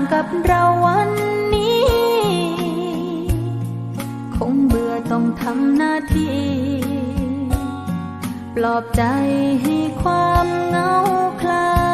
างกับเราวันนี้ คงเบื่อต้องทำหน้าที่ ปลอบใจให้ความเงาคลา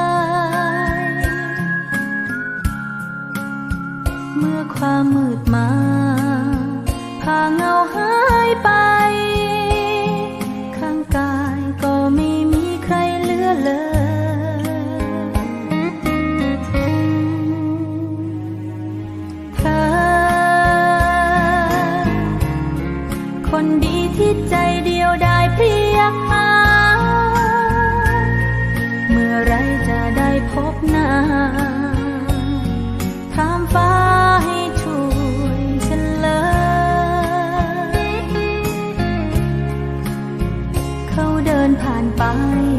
把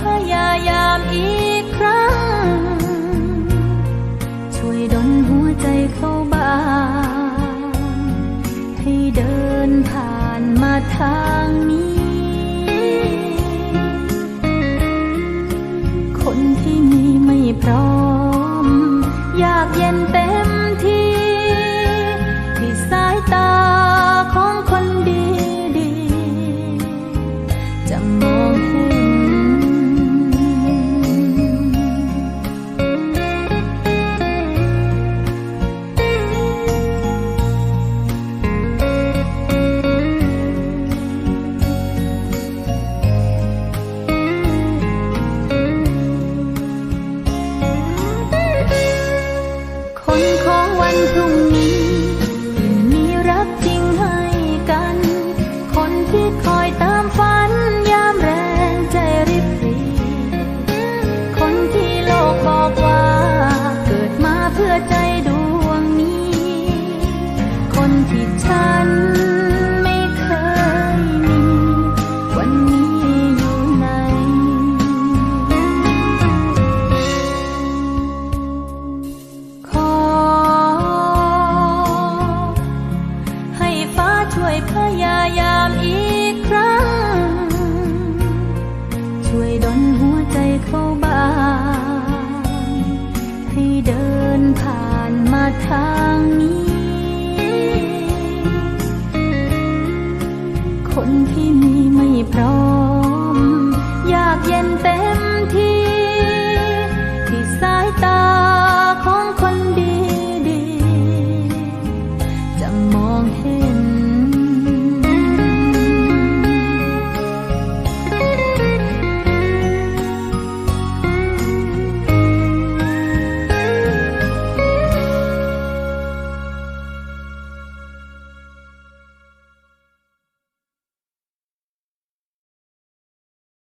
พยายามอีกครั้ง ช่วยดนหัวใจเข้าบ้างให้เดินผ่านมาทางนี้ คนที่มีไม่พร้อม ยพยายามอีกครั้ง ช่วยดนหัวใจเขาบางให้เดินผ่านมาทางนี้ คนที่มีไม่พร้อม อยากเย็นเต็ม